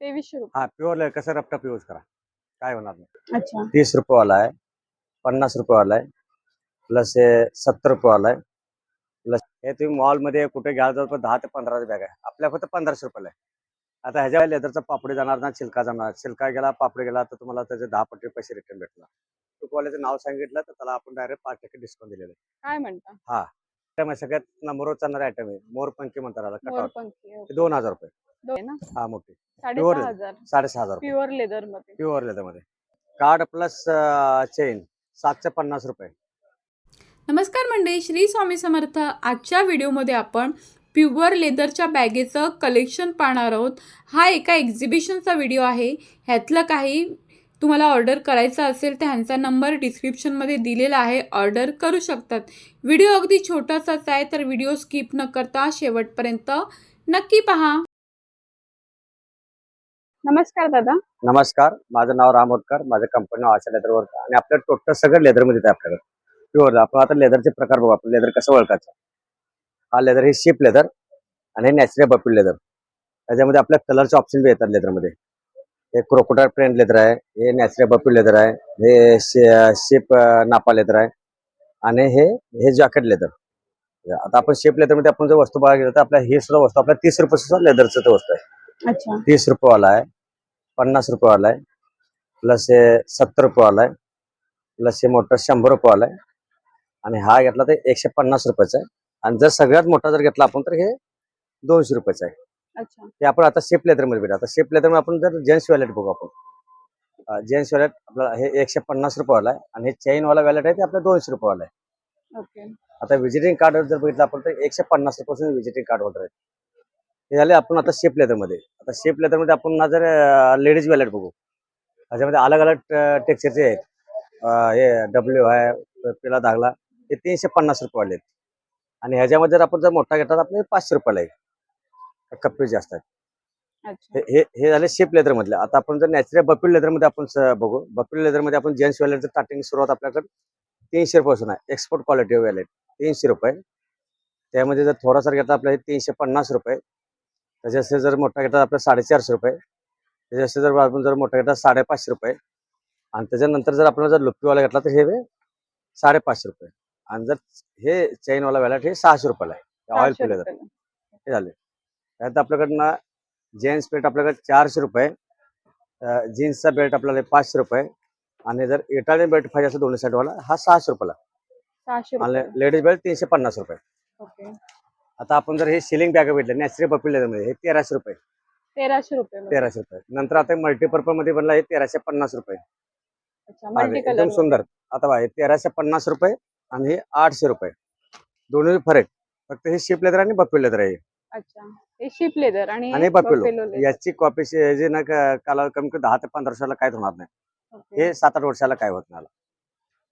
तेवीसशे रुपये. हा प्युअर कसं रपटप यूज करा. काय होणार नाही. अच्छा. तीस रुपयेवाला आहे पन्नास रुपयेवाला आहे प्लस हे सत्तर रुपयेवाला आहे प्लस हे तुम्ही मॉलमध्ये कुठे घ्याल तर दहा ते पंधरा बॅग आहे. आपल्या फक्त पंधराशे रुपयाला आहे. आता ह्याच्या लेदरचा पापडी जाणार ना शिल्का जाणार. शिल्का गेला पापडी गेला तर तुम्हाला त्याचे दहा पट्टी पैसे रिटर्न भेटणार. तुकवाल्याचं नाव सांगितलं तर त्याला आपण डायरेक्ट पाच टक्के डिस्काउंट दिलेलं आहे. काय म्हणता? आयटम आहे सगळ्यात नंबरवर चालणारा आयटम आहे. मोरपंखी म्हणतात याला कटावर मोरपंखी okay. दोन हजार रुपये. दोन ना? हा मोठी. साडेसहा आहे. हजार. साडेसहा हजार रुपये. प्युअर लेदरमध्ये. प्युअर लेदरमध्ये कार्ड प्लस चेन सातशे पन्नास रुपये. नमस्कार मंडळी श्री स्वामी समर्थ. आजच्या व्हिडिओमध्ये आपण प्युअर लेदरच्या बॅगेचं कलेक्शन पाहणार आहोत. हा एका एक्झिबिशनचा व्हिडिओ आहे. ह्यातलं काही तुम्हाला ऑर्डर करायचं असेल तर ह्यांचा नंबर डिस्क्रिप्शनमध्ये दिलेला आहे. ऑर्डर करू शकतात. व्हिडिओ अगदी छोटासाच आहे तर व्हिडिओ स्किप न करता शेवटपर्यंत नक्की पहा. नमस्कार दादा. नमस्कार. माझं नाव राम होतकर माझं कंपनी नाव आशा लेदर वर्क आणि आपलं टोटल सगळं लेदरमध्ये आहे आपल्याकडे. प्युअर आपण आता लेदरचे प्रकार बघू. आपण लेदर कसं ओळखायचं? हा लेदर हे शिप लेदर आणि हे नॅचरल बपिल लेदर त्याच्यामध्ये आपल्या कलरचे ऑप्शन बी येतात लेदरमध्ये हे क्रोकोटार प्रिंट लेदर आहे हे नॅचरल बपील लेदर आहे हे शिप नापा लेदर आहे आणि हे हे जॅकेट लेदर. आता आपण शेप लेदरमध्ये आपण जर वस्तू बघायला गेलो तर आपल्या ही सुद्धा वस्तू आपल्या तीस रुपये सुद्धा लेदरचं ते वस्तू आहे. तीस रुपयेवाला आहे पन्नास रुपयेवाला आहे प्लस हे सत्तर रुपयेवाला आहे प्लस हे मोठं शंभर रुपयेवाला आहे आणि हा घेतला तर एकशे पन्नास रुपयाचा आहे. आणि जर सगळ्यात मोठा जर घेतला आपण तर हे दोनशे रुपयाचा आहे. अच्छा. हे आपण आता शेप लेदरमध्ये भेटू. आता शेप लेदरमध्ये आपण जर जेंट्स वॅलेट बघू आपण. जेंट्स वॅलेट आपल्याला हे एकशे पन्नास रुपयेवाला आहे आणि हे चेनवाला वॅलेट आहे ते आपलं दोनशे रुपयेवाला आहे. आता व्हिजिटिंग कार्ड जर बघितलं आपण तर एकशे पन्नास रुपयापासून व्हिजिटिंग कार्ड होत आहेत. हे झाले आपण आता शेप लेदरमध्ये आता शेप लेदरमध्ये आपण ना जर लेडीज वॅलेट बघू. त्याच्यामध्ये अलग अलग टेक्स्चरचे आहेत. हे डब्ल्यू आहे पिला दागला हे तीनशे पन्नास रुपयेवाले आहेत. आणि ह्याच्यामध्ये जर आपण जर मोठा घेतला तर आपले पाचशे रुपयाला आहे. कप्पे जास्त आहेत अच्छा. हे हे हे झाले शेप लेदर मधले. आता आपण जर नॅचरल बपील लेदरमध्ये आपण बघू. बपील लेदरमध्ये आपण जेंट्स वॅलेटचं स्टार्टिंग सुरुवात आपल्याकडे तीनशे रुपयापासून आहे. एक्सपोर्ट क्वालिटी वॅलेट तीनशे रुपये. त्यामध्ये जर थोडासा घेतला आपल्या हे तीनशे पन्नास रुपये. त्याच्याशी जर मोठा घेतला आपल्या साडेचारशे रुपये. त्याच्याशी जर आपण जर मोठा घेतला साडेपाचशे रुपये. आणि त्याच्यानंतर जर आपण जर लुप्पीवाला घेतला तर हे साडेपाचशे रुपये. आणि जर हे चैनवाला वॅलेट हे सहाशे रुपयाला आहे. ऑइल रुपयाला. हे झाले. त्यात आपल्याकडनं जेन्ट्स बेल्ट आपल्याकडे चारशे रुपये जीन्सचा बेल्ट आपल्याला पाचशे रुपये आणि जर इटालियन बेल्ट पाहिजे असेल दोन्ही साईडवाला हा सहाशे रुपयाला. आणि लेडीज बेल्ट तीनशे पन्नास रुपये. आता आपण जर हे सिलिंग बॅग भेटले नॅचरल पपी मध्ये हे तेराशे रुपये. तेराशे रुपये. तेराशे रुपये. नंतर आता मल्टीपर्पजमध्ये बनला हे तेराशे पन्नास रुपये. एकदम सुंदर. आता बघा हे तेराशे पन्नास रुपये आणि हे आठशे रुपये. दोन्ही फरक. फक्त हे शिप लेदर आणि बपी लेदर आहे. अच्छा. शिप लेदर आणि बफेलो. याची कॉपी जे ना क- कालावधी कमी कमी दहा ते पंधरा वर्षाला काहीच होणार नाही. हे सात आठ वर्षाला काय होत नाही.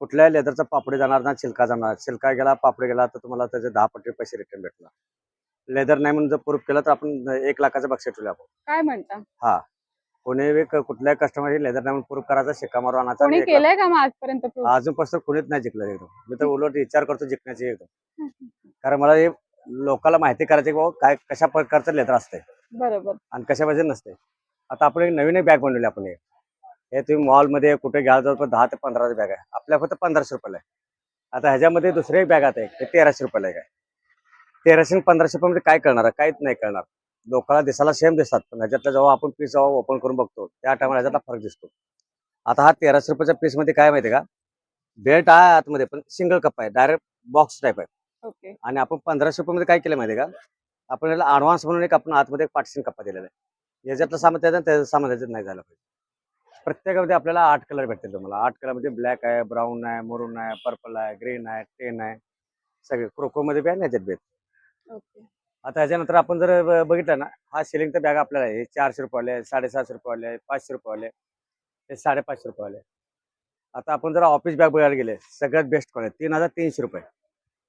कुठल्याही लेदरचा पापडी जाणार ना शिल्का जाणार. शिल्का गेला पापडी गेला तर तुम्हाला त्याचे दहा पट्टी पैसे रिटर्न भेटणार. लेदर नाही म्हणून जर प्रूफ केलं तर आपण एक लाखाचं बक्षीस ठेवलं आपण. काय म्हणता? कोणी बी क- कुठल्याही कस्टमर लेदर नाही म्हणून प्रूफ करायचा शिक्का मारून आणायचा कोणी केलंय का आजपर्यंत? अजूनपासून कोणीच नाही जिंकलं एकदम मी तर उलट विचार करतो जिंकण्याची एकदम कारण मला हे लोकांना माहिती करायची की बाबा काय कशा प्रकारचं लेदर असतंय. बरोबर. आणि कशा पाहिजे नसते आता आपण एक नवीन बॅग बनवली आपण एक. हे तुम्ही मॉलमध्ये कुठे घ्याल तर दहा ते पंधरा बॅग आहे. आपल्या फक्त पंधराशे रुपयाला आहे. आता ह्याच्यामध्ये दुसरे बॅग आता एक ते तेराशे रुपयाला आहे. तेराशे आणि पंधराशे रुपयामध्ये काय करणार? काहीच नाही करणार. लोकांना दिसायला सेम दिसतात पण ह्याच्यातला जेव्हा आपण पीस जेव्हा ओपन करून बघतो त्या टायमाला ह्याच्यातला फरक दिसतो. आता हा तेराशे रुपयाच्या पीसमध्ये काय माहिती का? बेल्ट आहे आतमध्ये पण सिंगल कप आहे डायरेक्ट बॉक्स टाईप आहे. ओके. आणि आपण पंधराशे रुपयामध्ये काय केलं माहिती का? आपण याला ॲडव्हान्स म्हणून एक आपण आतमध्ये एक पार्टिशन कप्पा दिलेला आहे. याच्यातलं सामान त्याचं त्याचं सामान त्याच्यात नाही झालं पाहिजे. प्रत्येकामध्ये आपल्याला आठ कलर भेटतील तुम्हाला. आठ कलरमध्ये ब्लॅक आहे ब्राऊन आहे मरून आहे पर्पल आहे ग्रीन आहे टेन आहे. सगळे क्रोकोमध्ये बी आहे आणि ह्याच्यात बी आता ह्याच्यानंतर आपण जर बघितलं ना हा सिलिंगचा बॅग आपल्याला आहे. चारशे रुपयाले आहे साडेसहाशे रुपयाले आहे पाचशे रुपयाले आहे, हे साडेपाचशे रुपयाले आहे. आता आपण जर ऑफिस बॅग बघायला गेले सगळ्यात बेस्ट क्वालिटी तीन हजार तीनशे रुपये.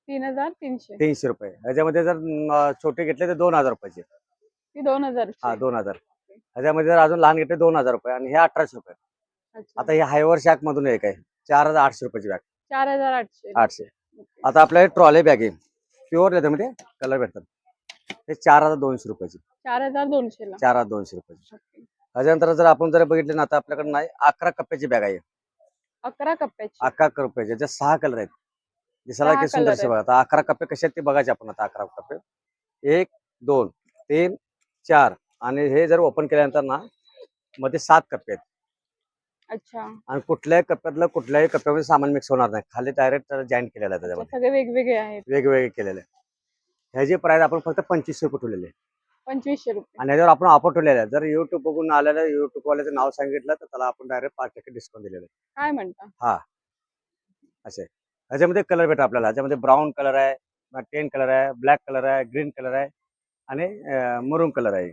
तीन हजार तीनशे. तीनशे रुपये. ह्याच्यामध्ये जर अं, छोटे घेतले तर दोन हजार रुपयाचे ती दोन हजार हा दोन हजार. ह्याच्यामध्ये जर अजून लहान घेतले दोन हजार रुपये. आणि हे अठराशे रुपये. आता हे हायवर शॅक मधून एक आहे. चार हजार आठशे रुपयाची बॅग चार हजार आठशे. आठशे. ओके. आता आपल्या ट्रॉले बॅग आहे. प्युअर लेदरमध्ये कलर भेटतात. हे चार हजार दोनशे रुपयाची. चार हजार दोनशे ला. चार हजार दोनशे रुपयाची. ओके. त्याच्यानंतर जर आपण जर बघितले ना आता आपल्याकडे नाही अकरा कप्प्याची बॅग आहे. अकरा कप्प्याची. अकरा रुपयाचे ज्या सहा कलर आहेत. दिसायला किती सुंदर असे बघा आता अकरा कप्पे कसे आहेत ते बघायचे आपण आता अकरा कप्पे. एक दोन तीन चार आणि हे जर ओपन केल्यानंतर ना मध्ये सात कप्पे आहेत. अच्छा. आणि कुठल्याही कप्प्यातलं कुठल्याही कप्प्यामध्ये सामान मिक्स होणार नाही. खाली डायरेक्ट जॉईंट केलेलं आहे अच्छा, त्याच्यामध्ये सगळे वेगवेगळे आहेत. वेगवेगळे केलेले. ह्याची प्राइस आपण फक्त पंचवीसशे रुपये ठेवलेली आहे पंचवीसशे रुपये. आणि याच्यावर आपण ऑफर ठेवलेलं आहे जर युट्यूब बघून आलेलं युट्यूब वाल्याचं नाव सांगितलं तर त्याला आपण डायरेक्ट पाच टक्के डिस्काउंट दिलेलं आहे. काय म्हणता? असे. ह्याच्यामध्ये कलर भेटा आपल्याला. ह्याच्यामध्ये ब्राऊन कलर आहे टेन कलर आहे ब्लॅक कलर आहे ग्रीन कलर आहे आणि मरून कलर आहे.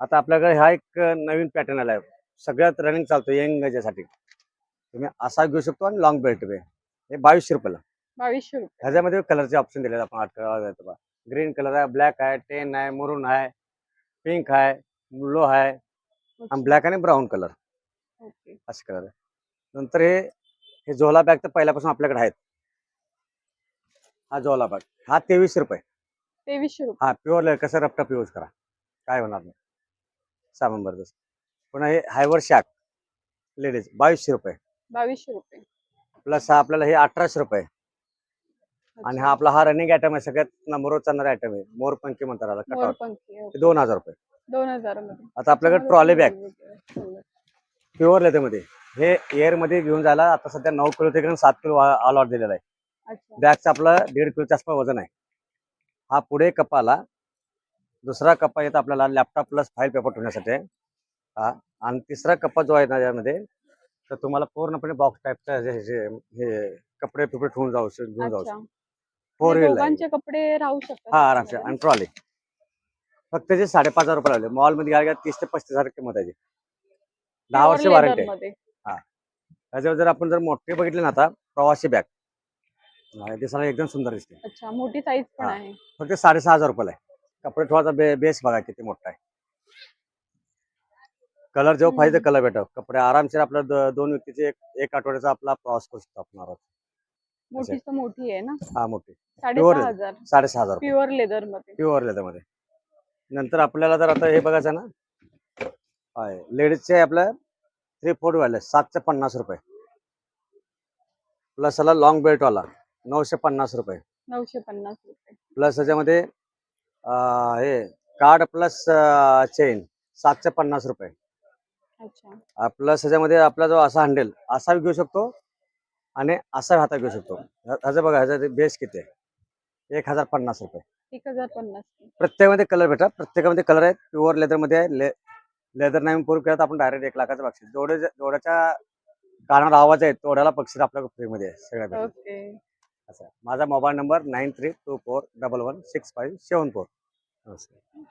आता आपल्याकडे हा एक नवीन पॅटर्न आला आहे सगळ्यात रनिंग चालतो यंग याच्यासाठी. तुम्ही असा घेऊ शकतो आणि लॉंग बेल्ट बे हे बावीसशे रुपयाला. बावीसशे रुपये. ह्याच्यामध्ये कलरचे ऑप्शन आहेत आपण आठ ग्रीन कलर आहे ब्लॅक आहे टेन आहे मरून आहे पिंक आहे ब्लू आहे. आणि ब्लॅक आणि ब्राऊन कलर असे कलर आहे. नंतर हे हे झोला बॅग तर पहिल्यापासून आपल्याकडे आहेत. हा झोला बॅग हा तेवीसशे रुपये. तेवीसशे रुपये. हा प्युअर कसं रपटप यूज करा. काय होणार नाही. सामान भरतस पुन्हा हे हायवर शॅक लेडीज बावीसशे रुपये. बावीसशे रुपये. प्लस हा आपल्याला हे अठराशे रुपये. आणि हा आपला हा रनिंग आयटम आहे. सगळ्यात नंबरवर चालणारा आयटम आहे. मोरपंखी म्हणतात कटावर ओके. दोन हजार रुपये. दोन हजारमध्ये आता आपल्याकडे ट्रॉली बॅग. प्युअर लेदरमध्ये हे एअरमध्ये घेऊन जायला आता सध्या नऊ किलो ते सात किलो अलॉट दिलेला आहे. अच्छा. बॅगचं आपलं दीड किलोच्या आसपास वजन आहे. हा पुढे कपाला दुसरा कप्पा येतो आपल्याला लॅपटॉप प्लस फाईल पेपर ठेवण्यासाठी. हा आणि तिसरा कप्पा जो आहे ना यामध्ये तर तुम्हाला पूर्णपणे बॉक्स टाईपचा हे कपडे फिपडे ठेवून जाऊ घेऊन जाऊ फोर म्हणजे व्हील दोघांचे कपडे राहू शकतात हा आरामसे आणि ट्रॉली फक्त जे साडेपाच हजार रुपये लावले मॉलमध्ये गेलं तीस ते पस्तीस हजार किंमत आहे. दहा वर्ष वॉरंटी मध्ये त्याच्यावर जर आपण जर मोठे बघितले ना आता प्रवासी बॅग. दिसायला एकदम सुंदर दिसते. अच्छा मोठी साईज पण हा. आहे. फक्त साडेसहा हजार रुपयाला आहे. कपडे ठेवायचा बे बेस बघा किती मोठा आहे. कलर जेव्हा पाहिजे. कलर भेटव कपडे आरामशीर आपल्या द- दोन व्यक्तीचे एक एक आठवड्याचा आपला प्रवास करू शकतो आपण आराम. मोठी मोठी आहे ना? हा मोठी. हजार. साडेसहा हजार रुपये. प्युअर लेदरमध्ये. प्युअर लेदरमध्ये नंतर आपल्याला जर आता हे बघायचं ना. लेडीजचे आपलं थ्री फोर्ट वाले सातशे पन्नास रुपये. प्लस त्याला लॉंग बेल्टवाला नऊशे पन्नास रुपये. नऊशे पन्नास रुपये. प्लस त्याच्यामध्ये हे कार्ड प्लस चेन सातशे पन्नास रुपये. अच्छा. प्लस ह्याच्यामध्ये आपला जो असा हँडेल असा घेऊ शकतो आणि असा हातात घेऊ शकतो. ह्या- ह्याचं बघा ह्याचा बेस किती आहे? एक हजार पन्नास रुपये. एक हजार पन्नास. प्रत्येकामध्ये कलर भेटा. प्रत्येकामध्ये कलर आहेत. प्युअर लेदरमध्ये आहे. ले लेदर नाही पूर्ण केलं तर आपण डायरेक्ट एक लाखाचं बक्षीस जेवढे जेवढ्याच्या कानाला आवाज आहे तेवढ्याला बक्षीस आपल्या फ्रीमध्ये आहे सगळ्या. ओके असं. माझा mobile number nine three two four double one six five seven four नमस्कार